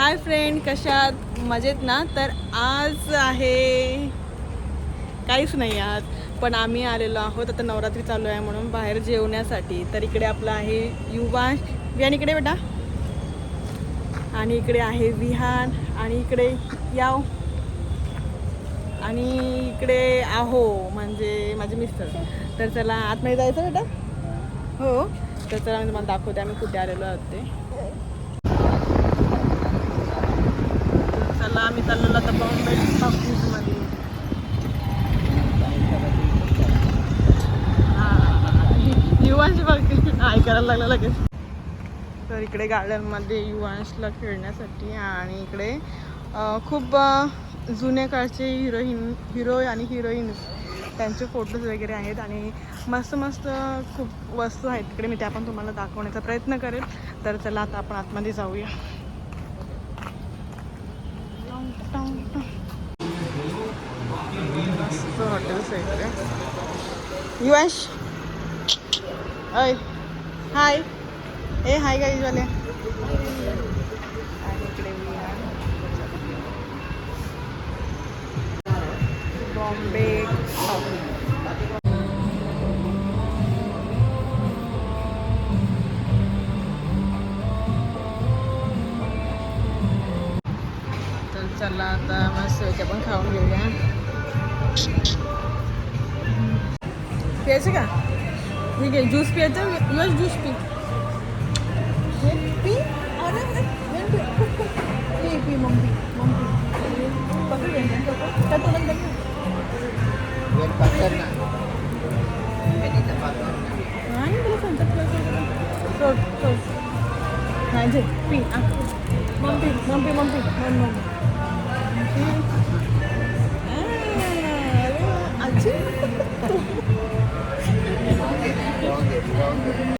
Hi friend कशात मजेत ना? तर आज आहे काहीच नाही आज पण आम्ही आलेलो आहोत. आता नवरात्री चालू आहे म्हणून बाहेर जेवण्यासाठी. तर इकडे आपलं आहे युवा. विहान इकडे बेटा. आणि इकडे आहे विहान. आणि इकडे याव. आणि इकडे आहो म्हणजे माझे मिस्टर. तर चला आतमध्ये जायचं बेटा? हो. तर चला मी तुम्हाला दाखवते आम्ही कुठे आलेलो आहोत ते. आता आम्ही चाललेलो आता बॉम्बे मध्ये युवांशी बघ. ऐकायला लागलं लगेच. तर इकडे गार्डनमध्ये युवांशला खेळण्यासाठी आणि इकडे खूप जुन्या काळचे हिरोईन हिरो आणि हिरोईन्स त्यांचे फोटोज वगैरे आहेत आणि मस्त मस्त खूप वस्तू आहेत. तिकडे मी त्या पण तुम्हाला दाखवण्याचा प्रयत्न करेल. तर चला आता आपण आतमध्ये जाऊया. मस्त हॉटेल्स आहे इकडे युवांश अय हाय ए हाय गाईजवाले आणि इकडे मी आहे. बॉम्बे तर चला आता मस्त इथे पण खाऊन घेऊया प्यायचं का ठीक आहे ज्यूस प्यायचं युएस ज्यूस पी 무거운데 무거운데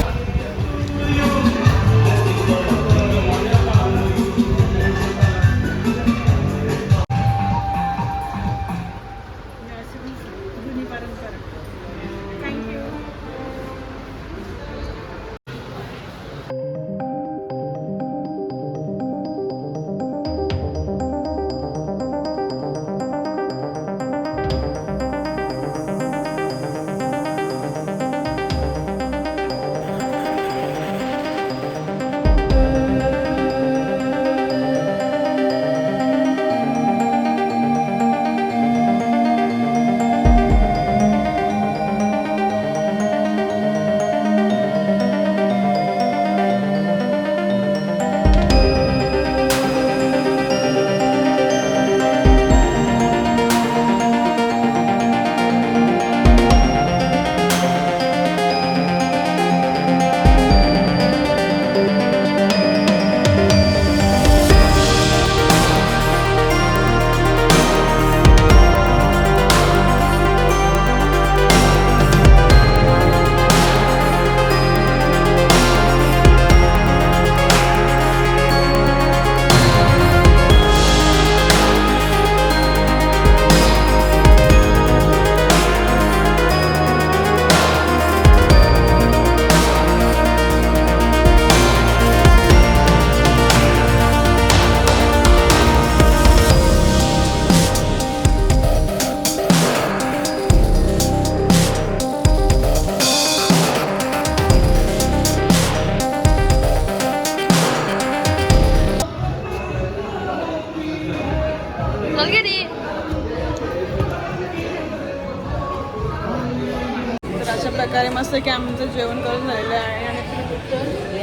अशा प्रकारे मस्त की आमचं जेवण करून झालेलं आहे आणि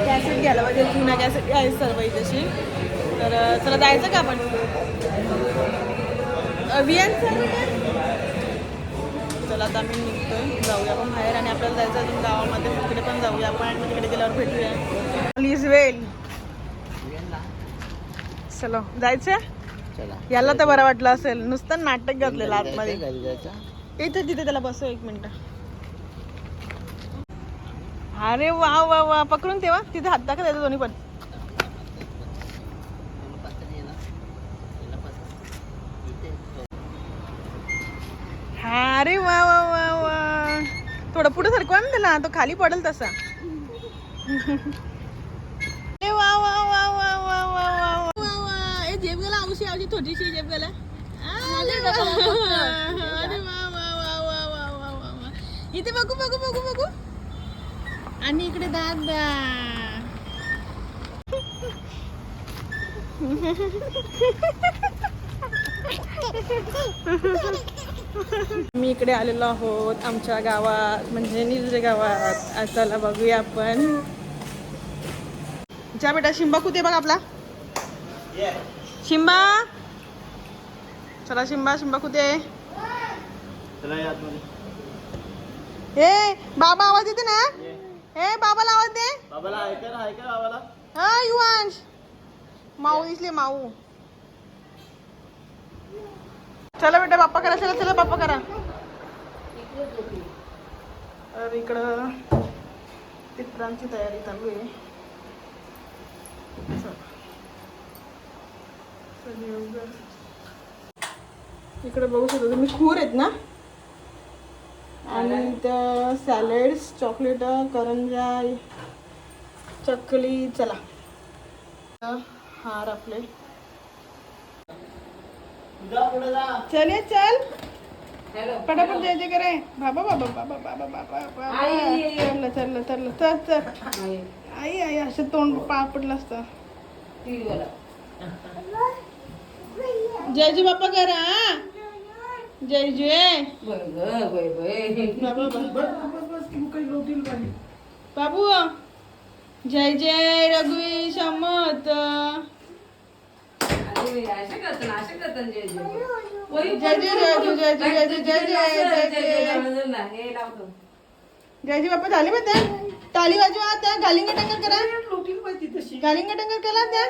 कॅसेट घ्यायला पाहिजे जुन्या कॅसेट आहे सर्व इथेशी तर चला जायचं का आपण? अभियान चला आता आम्ही निघतोय. जाऊया आपण बाहेर आणि आपल्याला जायचं अजून गावामध्ये तिकडे पण जाऊया. आपण आणि तिकडे गेल्यावर भेटूया. Please well. चलो जायचं चला. याला तर बरं वाटलं असेल. नुसतं नाटक घातलेलं आतमध्ये. इथे तिथे त्याला बसव एक मिनिट. अरे वा वा वा पकडून ठेवा तिथे हात टाका त्याचं दोन्ही पण अरे वा वा वा वा थोडं पुढे सरकवा ना त्याला तो खाली पडेल तसा अरे वा वा वा वा वा वा वा वा वा ए जेब गेला औशी औशी छोटीशी जेब गेला अरे वा वा वा वा वा वा वा वा इथे बघू बघू बघू बघू आणि इकडे दादा. मी इकडे आलेलो आहोत आमच्या गावात म्हणजे निजरे गावात. चला बघूया आपण. जा बेटा शिंबा कुठे बघ आपला? शिंबा? चला शिंबा शिंबा कुठे हे बाबा आवाज येते ना? हे बाबाला आवाज दे. बाबाला ऐका ना ऐका बाबाला. हा युवांश. माऊ इसले माऊ. चला बेटा बाप्पा करा चला चला बाप्पा करा. तर इकडं पित्रांची तयारी चालू आहे. इकडे बघू शकता तुम्ही खूर आहेत ना? आणि त्या सॅलेड्स चॉकलेट करंजा चकली चला हार आपले चल चल. पटापट जय जय करे बाबा बाबा बाबा बाबा बाबा बाबा. चल चल चल चल आई. आई असं तोंड पाय पडलं असतं. जय जय बाप्पा करा हा? जय जय. बाबा जय जय रघुवी समत जय जय. जय जय जय जय जय जय जय जय जय जय. जय बाप्पा झाले बा त्या टाळी वाजवा त्या गालिंग टंगर करा. गालिंग टंगर केला त्या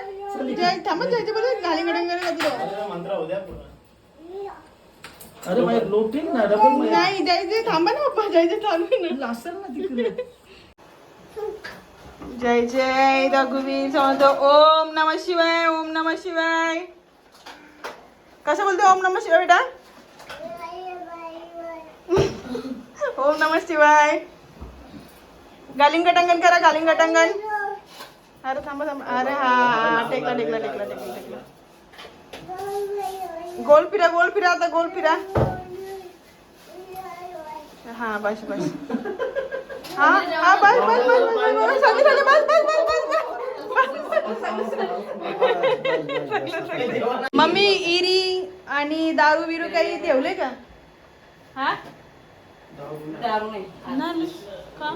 जय थांबा जय जय बोला. गालिंग टंगर करतो मंत्र उद्या अरे भाई लोटीन ना डबल नाही जय जय थांबा ना बाप्पा जय जय चालू ना. असेल ना तिकडे. जय जय रघुवीर समर्थ ओम नम शिवाय ओम नम शिवाय. कसं बोलते ओम नम शिवाय बेटा? ओम नम शिवाय. गालिंग गटांगण करा गालिंग गटांगण. अरे थांबा थांबा. अरे हा हा टेकला टेकला टेकला टेकला टेकला. गोल फिरा गोल फिरा आता गोल फिरा हा बस बस. हा हा बस बस बस बस बस बस बस बस बस मम्मी इरी आणि दारू बिरू काही ठेवले का? हा? दारू नाही नाही का?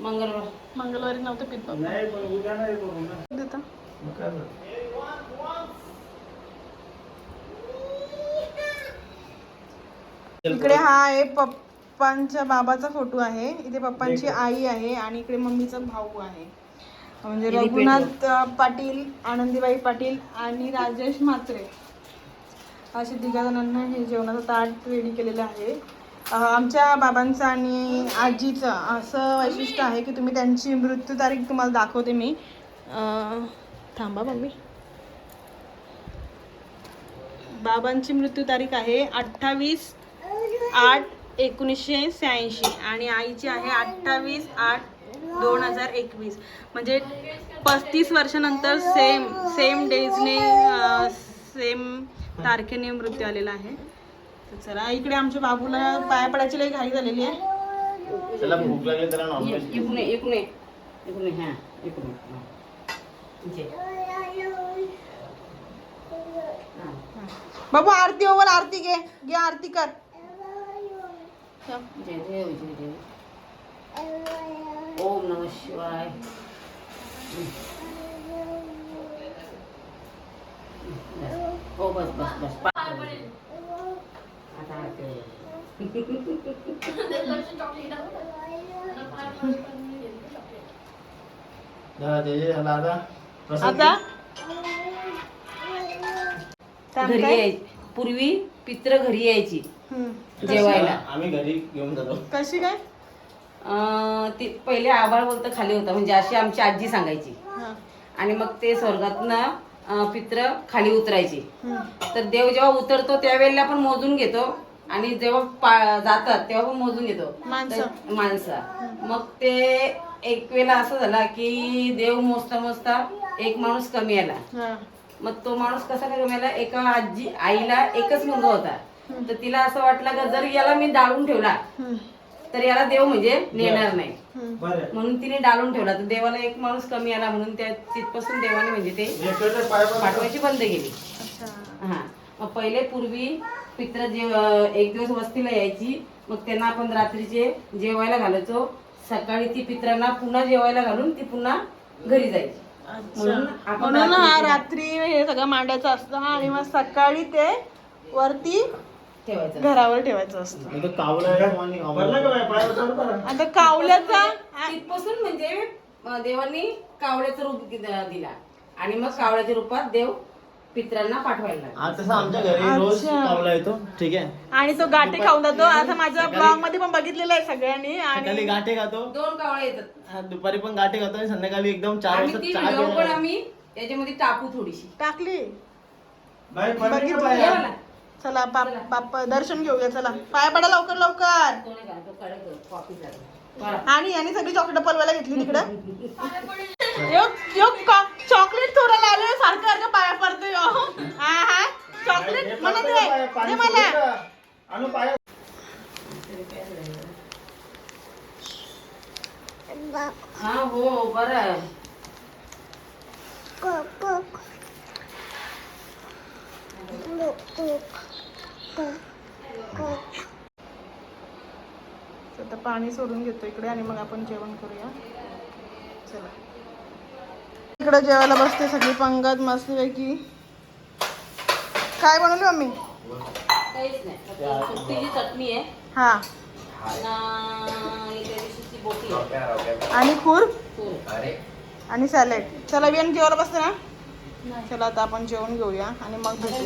मंगळवार. मंगळवारी नव्हतं पित बाबा. नाही पण उद्या नाही बघू ना देता मग काय झालं? इकडे हा आहे पप्पांच्या बाबाचा फोटो आहे. इथे पप्पांची आई आहे आणि इकडे मम्मीचा भाऊ आहे. म्हणजे रघुनाथ पाटील आनंदीबाई पाटील आणि राजेश म्हात्रे. असे तिघा जणांना हे जेवणाचं ताट रेडी केलेलं आहे. आमच्या बाबांचं आणि आजीचं असं वैशिष्ट्य आहे की तुम्ही त्यांची मृत्यू तारीख तुम्हाला दाखवते मी. थांबा मम्मी. बाबांची मृत्यू तारीख आहे अठ्ठावीस आठ एकोणीसशे शहाऐंशी आणि आईची आहे अठ्ठावीस आठ दोन हजार एकवीस. म्हणजे पस्तीस वर्षानंतर सेम सेम डेजने सेम तारखेने मृत्यू आलेला आहे. तर चला इकडे आमच्या बाबूला पाया पडायची लई घाई झालेली आहे. त्याला भूक लागली त्याला नॉनव्हेज हा हा. हा. बाबू आरती ओवर आरती घे घे आरती कर. जय देव जय देव ओम नम शिवाय. हो बस आता ते. आता. घरी? यायची. पूर्वी पित्र घरी यायची. जेवायला. आम्ही घरी घेऊन जातो. कशी काय? अं, ते पहिले आभाळ बोलतं खाली होता. म्हणजे अशी आमची आजी सांगायची. हा. आणि मग ते स्वर्गातनं पित्र खाली उतरायचे. हम्म. तर देव जेव्हा उतरतो त्यावेळेला पण मोजून घेतो. आणि जेव्हा पा- जातात तेव्हा पण मोजून घेतो. माणसं. तर- माणसं मग ते एक वेळेला असं झाला की देव मोजता मोजता एक माणूस कमी आला. हा. मग तो माणूस कसा काय कमी आला? एका आजी आईला एकच मुलगा होता. तर तिला असं वाटलं का जर याला मी डाळून ठेवला. तर याला देव म्हणजे नेणार नाही. म्हणून तिने डाळून ठेवला तर देवाला एक माणूस कमी आला म्हणून त्या तिथपासून देवाने म्हणजे ते. पाठवायची बंद केली. अच्छा. हा. मग पहिले पूर्वी पित्र जे एक दिवस वस्तीला यायची मग त्यांना आपण रात्रीचे जेवायला घालायचो. सकाळी ती पित्रांना पुन्हा जेवायला घालून ती पुन्हा घरी जायची. म्हणून हा रात्री हे सगळं मांडायचं असतं हा. आणि मग सकाळी ते वरती ठेवायचं. घरावर ठेवायचं असतं. आहे आणि बरं. आता कावल्याचा तिथपासून म्हणजे अं, देवांनी कावळ्याचं रूप दि- दिला. आणि मग कावळ्याच्या रूपात देव पित्रांना पाठवायला लागला. आज तसं आमच्या घरी रोज अच्छा. कावला येतो ठीक आहे. आणि तो गाठी खाऊन जातो. आता माझ्या ब्लॉगमध्ये पण बघितलेलं आहे सगळ्यांनी सकाळी आणि गाठे खातो. दोन कावळे येतात. हा, दुपारी पण गाठे खातो आणि संध्याकाळी एकदम चार आणि वाजता ती चहा व्हिडिओ पण आम्ही त्याच्यामध्ये टाकू थोडीशी. टाकली. बघितलं. चला बाप बाप दर्शन घेऊया चला. पाय पडा लवकर लवकर. आणि यांनी सगळी चॉकलेट पलवायला घेतली तिकडं. यो यो चॉकलेट चोरायला आलोय सारखं सारखं पाया पडतोय. हा हा हे. चॉकलेट मला पडतं दे मला. हा हो बरं. आता पाणी सोडून घेतो इकडे आणि मग आपण जेवण करूया. चला. इकडे जेवायला बसते सगळी पंगत मस्तपैकी. काय बनवली मम्मी? काहीच नाही फक्त सुट्टीची चटणी आहे. हा. आणि खूर. आणि सॅलेड. चला बियाण जेवायला बसते ना? चला आता आपण जेवण घेऊया आणि मग भेटू.